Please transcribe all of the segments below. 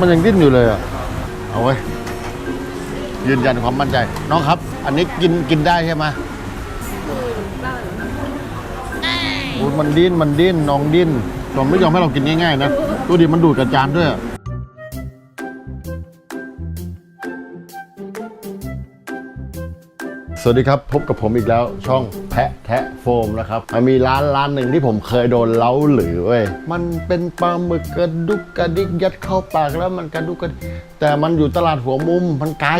มันยังดิ้นอยู่เลยอะ เอาไว้ยยืนยันความมั่นใจ น้องครับ อันนี้กินกินได้ใช่ไหมโอ้ยมันดิ้นมันดิ้นน้องดิ้นผมไม่ยอมให้เรากินง่ายๆนะดูดิมันดูดกระจานด้วยอะสวัสดีครับ พบกับผมอีกแล้วช่องแพะแทะโฟมนะครับมันมีร้านร้านหนึ่งที่ผมเคยโดนเล้าหรือเว้ยมันเป็นปลาหมึกกระดุกกระดิกยัดเข้าปากแล้วมันกระดุกกระดิกแต่มันอยู่ตลาดหัวมุมมันไกล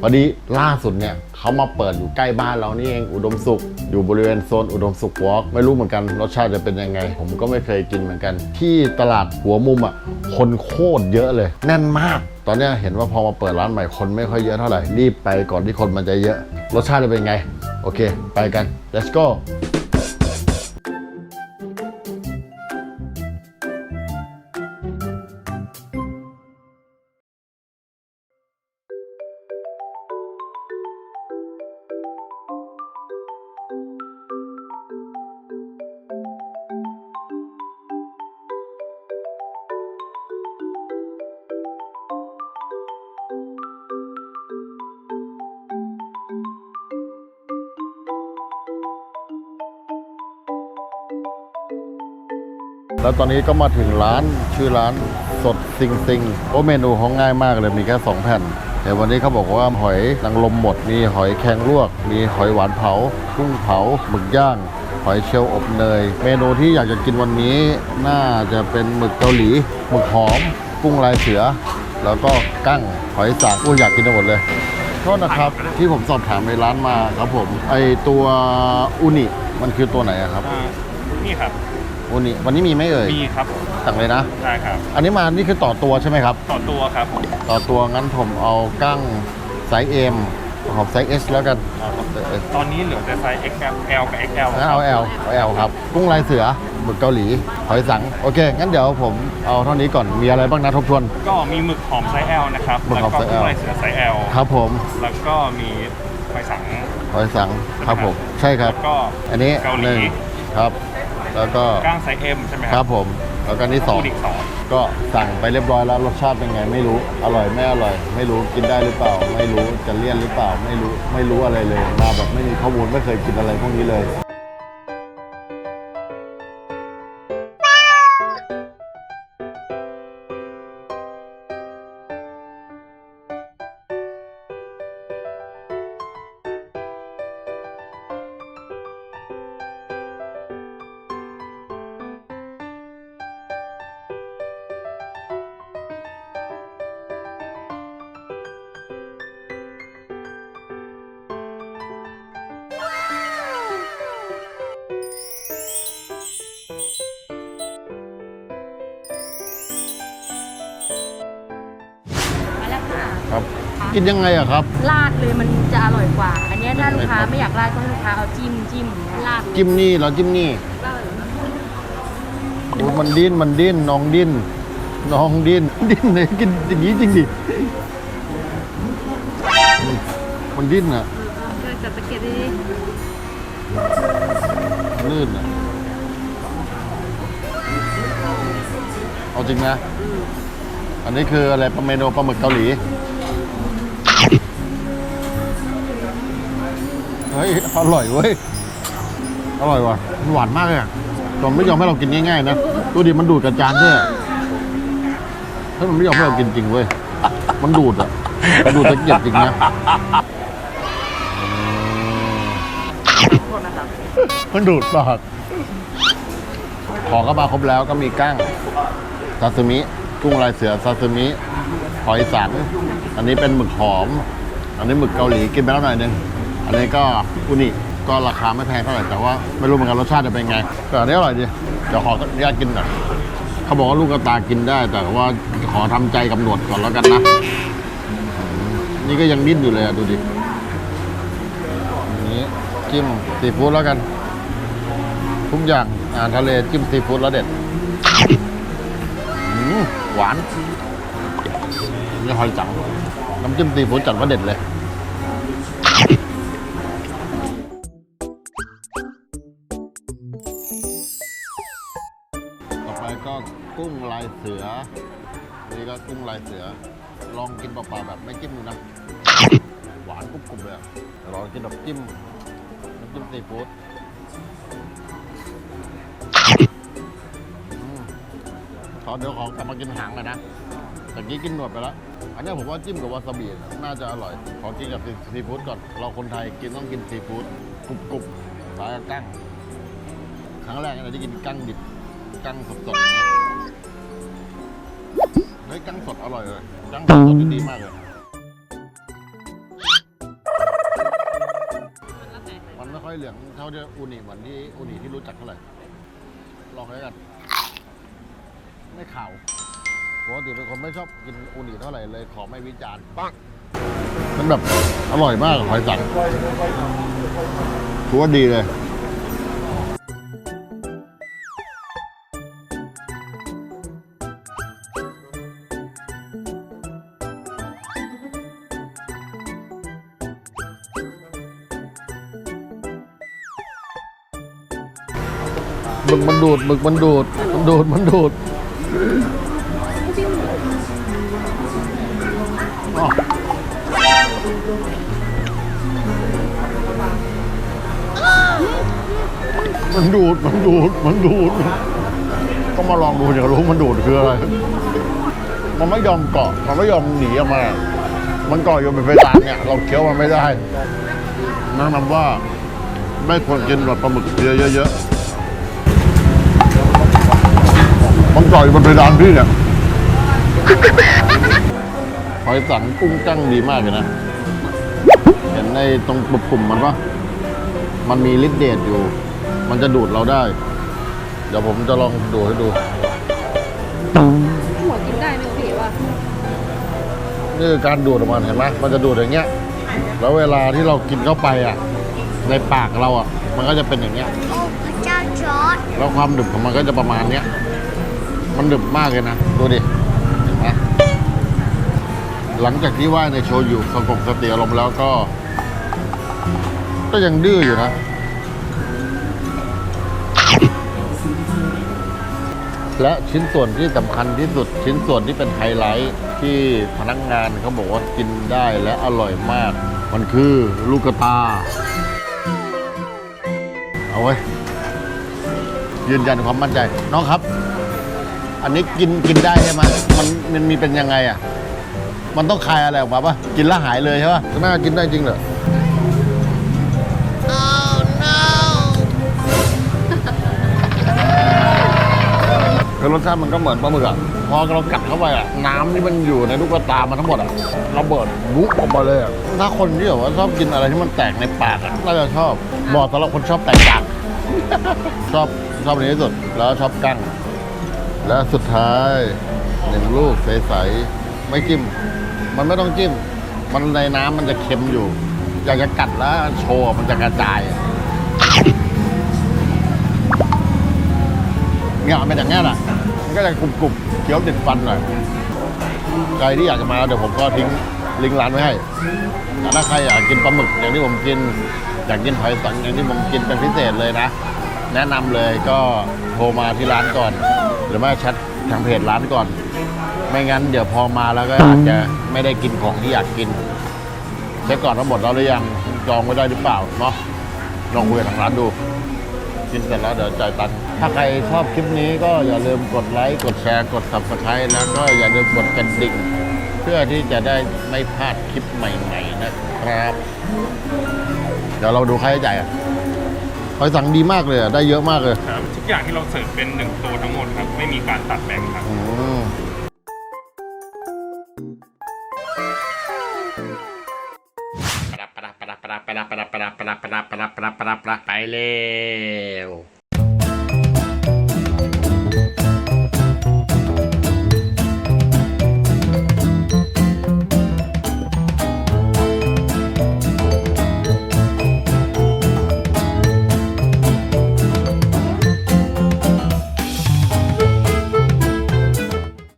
พอดีล่าสุดเนี่ยเขามาเปิดอยู่ใกล้บ้านเรานี่เองอุดมสุข อยู่บริเวณโซนอุดมสุขวอล์กไม่รู้เหมือนกันรสชาติจะเป็นยังไง ผมก็ไม่เคยกินเหมือนกัน ที่ตลาดหัวมุมอะคนโคตรเยอะเลย แน่นมาก ตอนนี้เห็นว่าพอมาเปิดร้านใหม่คนไม่ค่อยเยอะเท่าไหร่รีบไปก่อนที่คนมันจะเยอะ รสชาติจะเป็นไง โอเค ไปกัน let's go แล้วตอนนี้ก็มาถึงร้านชื่อร้านสดซิงซิงโอ้เมนูเขาง่ายมากเลยมีแค่ 2 แผ่นแต่วันนี้เขาบอกว่าหอยนางรมหมด มีหอยแครงลวก มีหอยหวานเผากุ้งเผาหมึกย่าง หอยเชลล์อบเนย เมนูที่อยากจะกินวันนี้ น่าจะเป็นหมึกเกาหลีหมึกหอม กุ้งลายเสือ แล้วก็กั้งหอยสังอุ้ยอยากกินทั้งหมดเลยโทษนะครับที่ผมสอบถามในร้านมาครับผม ไอตัวอุนิมันคือตัวไหนอะครับอ่านี่ครับ อุนิวันนี้มีไหมเอ่ย มีครับผมสั่งเลยนะ ได้ครับ อันนี้มา นี่คือต่อตัวใช่ไหมครับ ต่อตัวครับผมต่อตัวงั้นผมเอากั้งไซส์ M ขอบไซส์ S แล้วกันเอาไซส์ S ตอนนี้เหลือแต่ไซส์ XL L กับ XL งั้นเอา L เอา L ครับ กุ้งลายเสือหมึกเกาหลี หอยสัง โอเค งั้นเดี๋ยวผมเอาเท่านี้ก่อน มีอะไรบ้างนะทบทวน ก็มีหมึกหอมไซส์ L นะครับหมึกแล้วหอมก็ไซส์กุ้ L งลายเสือไซส์ L ครับผม แล้วก็มีหอยสัง หอยสัง ครับผม ใช่ครับ แล้วก็อันนี้เกาหลี หนึ่งครับ แล้วก็ก้างไซส์ M ใช่ไหมคครัรับบผม แล้วก็นี่สองปูดิกสองก็สั่งไปเรียบร้อยแล้วรสชาติเป็นไงไม่รู้ อร่อยไม่อร่อย ไม่รู้กินได้หรือเปล่า ไม่รู้จะเลี่ยนหรือเปล่า ไม่รู้ไม่รู้อะไรเลยมาแบบไม่มีข้อมูลไม่เคยกินอะไรพวกนี้เลย กินยังไงอะครับ ราดเลยมันจะอร่อยกว่า อันเนี้ยถ้าลูกค้าไม่อยากราดก็ให้ลูกค้าเอาจิ้มจิ้มราดจิ้มนี่เหราจิ้มนี่ราดโอ้มันดิ้นมันดิ้นน้องดิ้นน้องดิ้นดิ้นเลยกินอย่างนี้จริงดิมันดิ้นอะเกิดกับตะเกียบดิลื่นอะเอาจริงนะ อันนี้คืออะไรปลาเมนูปลาหมึกเกาหลี เฮ้ยอร่อยเว้ยอร่อยว่ะมันหวานมากเลยอะต่มันไม่ยอมให้เรากินง่ายๆนะดูดิมันดูดกระจานด้วยอะเฮ้ยมันไม่ยอมให้เรากินจริงเว้ยมันดูดอะมันดูดตะเกียบจริงนะมโทษนะครับมันดูดปากของก็มาครบแล้วก็มีกั้งซาซิมิกุ้งลายเสือซาซิมิหอยสัง อันนี้เป็นหมึกหอม อันนี้หมึกเกาหลีกินไปแล้วหน่อยหนึง อันนี้ก็อุนิก็ราคาไม่แพงเท่าไหร่แต่ว่าไม่รู้เหมือนกันรสชาติจะเป็นไง แต่อันนี้อร่อยดีเดี๋ยวขออนุญาตกินหน่อยเขาบอกว่าลูกกระตากินได้ แต่ว่าขอทำใจกับหนวดก่อนแล้วกันนะ นี่ก็ยังดิ้นอยู่เลยอะดูดินี้จิ้มซีฟู้ดแล้วกัน ทุกอย่างอาหารทะเลจิ้มซีฟู้ดแล้วเด็ดหวานนี่หอยจังน้ำจิ้มซีฟู้ดจัดว่าเด็ดเลย ก็กุ้งลายเสือ นี่ก็กุ้งลายเสือ ลองกินเปล่าๆแบบไม่จิ้มดูนะ หวานกรุบๆเลยอะเดี๋ยวลองกินแบบจิ้มน้ำจิ้มซีฟู้ดอืมขอเดี๋ยวขอกลับมากินหางเลยนะแต่กี้กินหนวดไปแล้ว อันนี้ผมว่าจิ้มกับวาซาบิน่าจะอร่อย ขอกินกับซีฟู้ดก่อน เราคนไทยกินต้องกินซีฟู้ดกรุบๆสายกับกั้งครั้งแรกนะที่กินกั้งดิบ กั้งสดๆเงี้ยเฮ้ยกั้งสดอร่อยเลยกั้งสดๆดีมากเลยมันไม่ค่อยเหลืองเท่าที่อูนิเหมือนที่อูนิที่รู้จักเท่าไหร่ลองเลยกัน ไม่ข่าวปกติเป็นคนไม่ชอบกินอูนิเท่าไหร่เลยขอไม่วิจารณ์ปังมันแบบอร่อยมากหอยสังถือว่าดีเลย หมึกมันดูดหมึกมันดูดมันดูดมันดูดมันดูดมันดูดมันดูดก็มาลองดูอย่ารู้มันดูดคืออะไร มันไม่ยอมเกาะมันไม่ยอมหนีออกมา มันเกาะอยู่เป็นเพดาเนี่ย เราเคี้ยวมันไม่ได้แนะนำว่าไม่ควรกินแบบปลาหมึกเยอะๆ มันเกาะอยู่บนเพดานพี่เนี่ยหอยสังกุ้งกั้งดีมากเลยนะ เห็นในตรงปุ่มๆมันปะมันมีฤทธิ์เดชอยู่ มันจะดูดเราได้ เดี๋ยวผมจะลองดูดให้ดู หัวกินได้ไหมพี่ว่านี่คือการดูดออกมาเห็นไหมมันจะดูดอย่างเงี้ย แล้วเวลาที่เรากินเข้าไปอะ ในปากเราอะ มันก็จะเป็นอย่างเงี้ย โอ้พระเจ้าจอร์ดแล้วความดึบของมันก็จะประมาณเนี้ย มันดึบมากเลยนะ ดูดิเห็นไหมหลังจากที่ว่าในโชยุสงบสติอารมณ์แล้วก็ ก็ยังดื้ออยู่นะ และชิ้นส่วนที่สำคัญที่สุดชิ้นส่วนที่เป็นไฮไลท์ที่พนักงานเขาบอกว่ากินได้และอร่อยมาก มันคือลูกตา เอาไว้ยืนยันความมั่นใจ น้องครับ อันนี้กินกินได้ใช่ไหมมันมันมีเป็นยังไงอะ มันต้องคายอะไรออกมาปะกินแล้วหายเลยใช่ปะน่ากินได้จริงเหรอคือรสชาติมันก็เหมือนปลาหมึกอะพอเรากัดเข้าไปอะน้ำที่มันอยู่ในลูกตามันทั้งหมดอะระเบิดวุบออกมาเลยอะถ้าคนที่แบบว่าชอบกินอะไรที่มันแตกในปากอะน่าจะชอบเหมาะสำหรับคนชอบแตกต่างชอบชอบอันนี้ที่สุดแล้วชอบกั้ง และสุดท้ายหนึ่งลูกใสๆไม่จิ้ม มันไม่ต้องจิ้ม มันในน้ำมันจะเค็มอยู่ อยากจะกัดแล้วโชว์มันจะกระจายเนี่ยมันเป็นอย่างเงี้ยแหละมันก็จะกรุบๆเคี้ยวติดฟันหน่อยใครที่อยากจะมาเดี๋ยวผมก็ทิ้งลิงก์ร้านไว้ให้แต่ถ้าใครอยากกินปลาหมึกอย่างที่ผมกิน อยากกินหอยสังอย่างที่ผมกินเป็นพิเศษเลยนะ แนะนำเลยก็โทรมาที่ร้านก่อน หรือไม่แชททางเพจร้านก่อน ไม่งั้นเดี๋ยวพอมาแล้วก็อาจจะไม่ได้กินของที่อยากกินเช็คก่อนว่าหมดแล้วหรือยังจองไว้ได้หรือเปล่าเนาะลองคุยกับทางร้านดู กินเสร็จแล้วเดี๋ยวจ่ายตังค์ถ้าใครชอบคลิปนี้ก็อย่าลืมกดไลค์กดแชร์กด subscribe แล้วก็อย่าลืมกดกระดิ่งเพื่อที่จะได้ไม่พลาดคลิปใหม่ ๆ นะครับ เดี๋ยวเราดูค่าใช้จ่ายอะ หอยสังดีมากเลยอะได้เยอะมากเลยครับทุกอย่างที่เราเสิร์ฟเป็นหนึ่งตัวทั้งหมดครับ ไม่มีการตัดแบ่งครับ อืมไปเร็ว